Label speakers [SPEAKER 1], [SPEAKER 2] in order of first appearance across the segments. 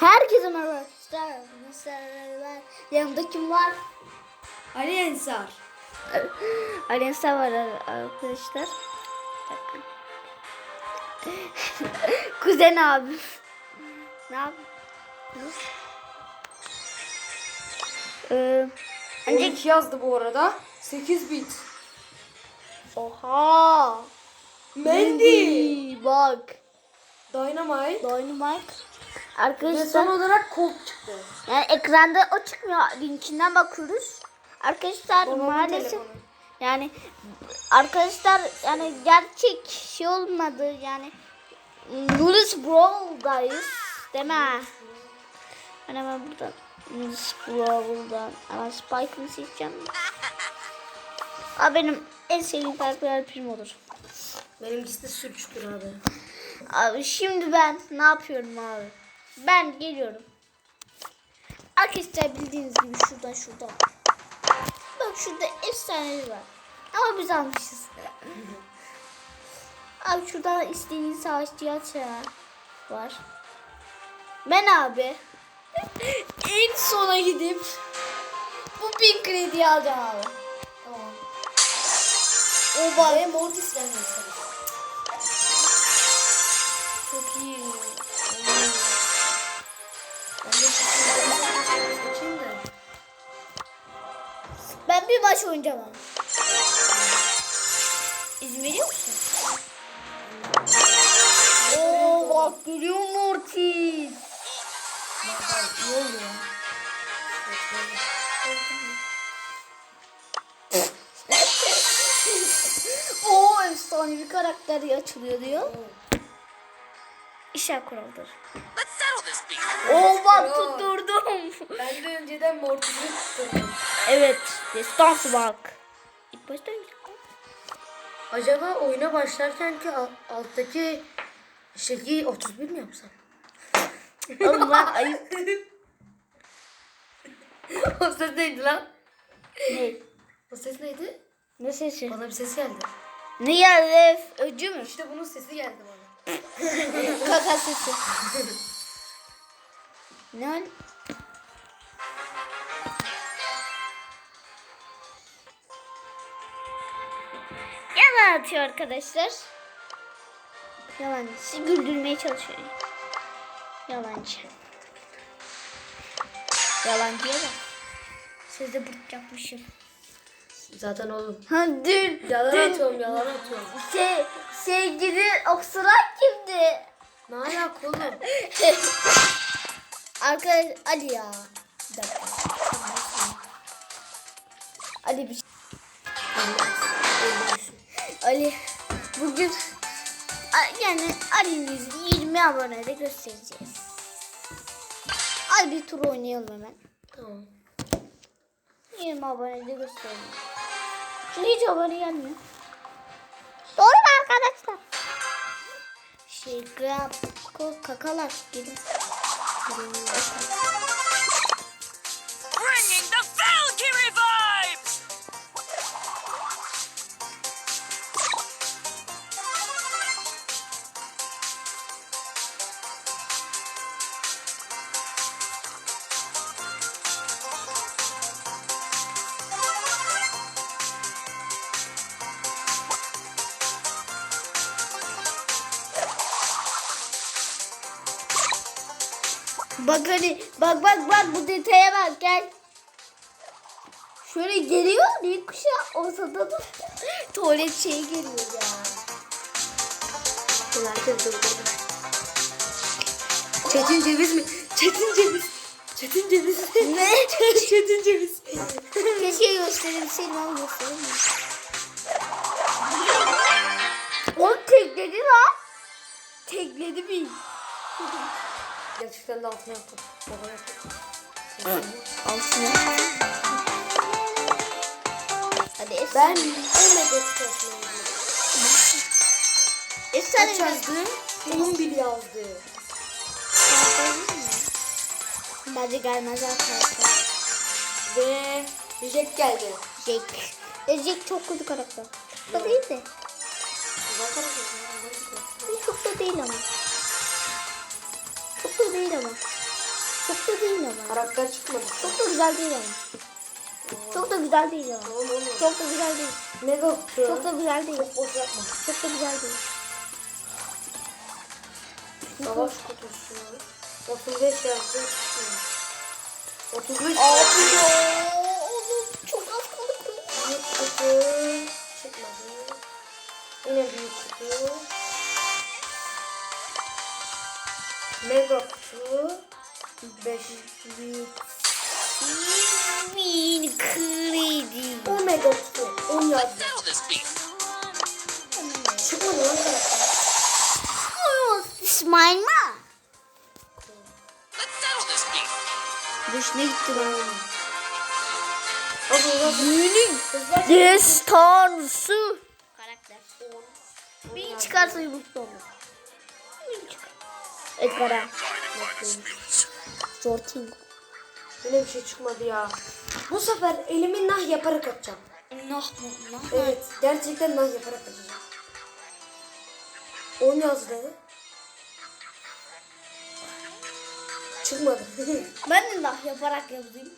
[SPEAKER 1] Herkese merhaba arkadaşlar. Mesela yanımda kim var?
[SPEAKER 2] Ali Ensar.
[SPEAKER 1] Alensa var arkadaşlar. Kuzen abim. Ne yap? Ee, önce
[SPEAKER 2] 12 yazdı bu arada. 8 bit.
[SPEAKER 1] oha.
[SPEAKER 2] Mandy.
[SPEAKER 1] Bak.
[SPEAKER 2] Dynamite.
[SPEAKER 1] Dynamite.
[SPEAKER 2] Ve
[SPEAKER 1] Arkadaşlar
[SPEAKER 2] son olarak Colt çıktı.
[SPEAKER 1] yani ekranda o çıkmıyor. Linkinden bakıyoruz. Arkadaşlar
[SPEAKER 2] Babamın
[SPEAKER 1] maalesef
[SPEAKER 2] telefonu.
[SPEAKER 1] yani arkadaşlar yani gerçek şey olmadı yani Nulis Brawl'dayız değil mi? Ben hemen buradan Nulis Brawl'dan hemen Spike'ını seçeceğim. Abi benim en sevdiğim karakter film olur.
[SPEAKER 2] Benimkisi de sürçtür abi.
[SPEAKER 1] Abi şimdi ben ne yapıyorum abi? Ben geliyorum. Arkadaşlar bildiğiniz gibi şuradan şuradan. Bak şurada efsanevi var. Ama biz almışız. abi şuradan istediğin savaşçı açar var. Ben abi en sona gidip bu bin krediyi alacağım abi.
[SPEAKER 2] Tamam.
[SPEAKER 1] O.
[SPEAKER 2] Ve Mortis'le mesela. Ben
[SPEAKER 1] bir maç oynayacağım ama. İzin veriyor musun? Oo bak görüyor musun Ortiz?
[SPEAKER 2] İyi oluyor.
[SPEAKER 1] Oo efsane bir karakter açılıyor diyor. İşe kuraldır.
[SPEAKER 2] Yok.
[SPEAKER 1] tutturdum.
[SPEAKER 2] Ben de önceden Mortis'i tutturdum.
[SPEAKER 1] evet. Destansı bak. İlk başta öyle.
[SPEAKER 2] Acaba oyuna başlarken ki al- alttaki şeyi 31 mi yapsam?
[SPEAKER 1] Oğlum lan ayıp.
[SPEAKER 2] o ses neydi lan?
[SPEAKER 1] ne?
[SPEAKER 2] O ses neydi?
[SPEAKER 1] Ne sesi?
[SPEAKER 2] Bana bir ses geldi.
[SPEAKER 1] Ne geldi? Öcü mü?
[SPEAKER 2] İşte bunun sesi geldi bana.
[SPEAKER 1] Kaka sesi. ne hal? Yalan atıyor arkadaşlar. Yalan. Sizi güldürmeye çalışıyor. Yalancı. Yalancıya bak. Size bırt yapmışım.
[SPEAKER 2] Zaten oğlum.
[SPEAKER 1] Ha dün.
[SPEAKER 2] Yalan
[SPEAKER 1] dün
[SPEAKER 2] atıyorum, yalan atıyorum.
[SPEAKER 1] Şey, sevgili Oksurak kimdi?
[SPEAKER 2] Ne alaka oğlum?
[SPEAKER 1] Arkadaş Ali ya. Bir dakika. Bir şey. Ali bugün yani Ali'nin yüzünü 20 abonede göstereceğiz. Hadi bir tur oynayalım hemen.
[SPEAKER 2] tamam.
[SPEAKER 1] 20 abonede gösterelim. Çünkü hiç abone gelmiyor. Doğru mu arkadaşlar? Şey grab ko- kakalar gelin. Bak hani bak bak bak bu detaya bak gel. Şöyle geliyor bir kuşa ortada da tuvalet şeyi geliyor ya.
[SPEAKER 2] Durdu. Çetin ceviz mi? Çetin ceviz. Çetin ceviz.
[SPEAKER 1] Ne?
[SPEAKER 2] Çetin ceviz.
[SPEAKER 1] Keşke gösterebilseydim ama gösteremiyorum. O tekledi lan. Tekledi bir.
[SPEAKER 2] Gerçekten de altına yaptım. Baba yaptım.
[SPEAKER 1] Altına. Hadi es.
[SPEAKER 2] Ben çalışmayı
[SPEAKER 1] Efsane
[SPEAKER 2] Kaç
[SPEAKER 1] bir-
[SPEAKER 2] yazdı? 11 yazdı.
[SPEAKER 1] Bence gelmez arkadaşlar.
[SPEAKER 2] Ve Jack geldi.
[SPEAKER 1] Jack. E, Jack çok kötü karakter. Çok da değil de. Çok da değil ama. Çok da değil ama. Çok da değil ama.
[SPEAKER 2] Karakter çıkmadı.
[SPEAKER 1] Çok da güzel değil ama. Çok da güzel değil ama.
[SPEAKER 2] Oğlum.
[SPEAKER 1] Çok da güzel değil.
[SPEAKER 2] Mega kutu.
[SPEAKER 1] Çok da güzel değil.
[SPEAKER 2] boş yapma.
[SPEAKER 1] Çok da güzel değil.
[SPEAKER 2] Savaş kutusu. 35 yazdı. 35
[SPEAKER 1] Abi ya. Oğlum çok az kaldı.
[SPEAKER 2] Büyük kutu. Çıkmadı. Yine büyük kutu. Mega kutu. 5 büyük.
[SPEAKER 1] Bin kredi.
[SPEAKER 2] O mega kutu. 10 yazdı.
[SPEAKER 3] Settle this beef.
[SPEAKER 2] Çıkmadı lan karakter.
[SPEAKER 1] İsmail mi? Dışına gitti lan. Yeni destansı. Karakter. Bir çıkarsa mutlu olur. Edgar'a. Jorting.
[SPEAKER 2] Yine bir şey çıkmadı ya. Bu sefer elimi nah yaparak atacağım.
[SPEAKER 1] Nah mı? Nah.
[SPEAKER 2] Evet. Gerçekten nah yaparak atacağım. 10 yazdı. Çıkmadı.
[SPEAKER 1] Ben de nah yaparak yazayım.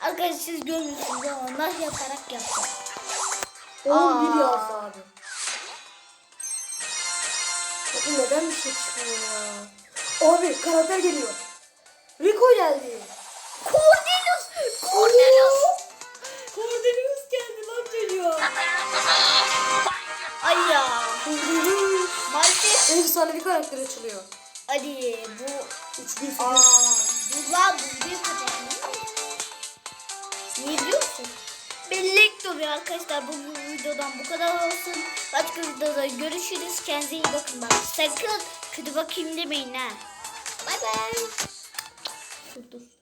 [SPEAKER 1] Arkadaşlar siz görmüyorsunuz ama nah yaparak yaptım.
[SPEAKER 2] 11
[SPEAKER 1] Aa.
[SPEAKER 2] yazdı abi. Abi neden bir şey çıkmıyor ya? Abi karakter geliyor. Rico geldi.
[SPEAKER 1] Cordelius! Cordelius!
[SPEAKER 2] Cordelius geldi lan geliyor.
[SPEAKER 1] Ay ya.
[SPEAKER 2] Cordelius.
[SPEAKER 1] Maalesef.
[SPEAKER 2] Efsane bir karakter açılıyor.
[SPEAKER 1] Hadi bu
[SPEAKER 2] 3000
[SPEAKER 1] Aa,
[SPEAKER 2] seviye.
[SPEAKER 1] dur lan bu bir kadar. Niye biliyor musun? Bellek oluyor arkadaşlar. Bu, videodan bu kadar olsun. Başka videoda görüşürüz. Kendinize iyi bakın. Bak, sakın kötü bakayım demeyin ha. Bay bay. Dur dur.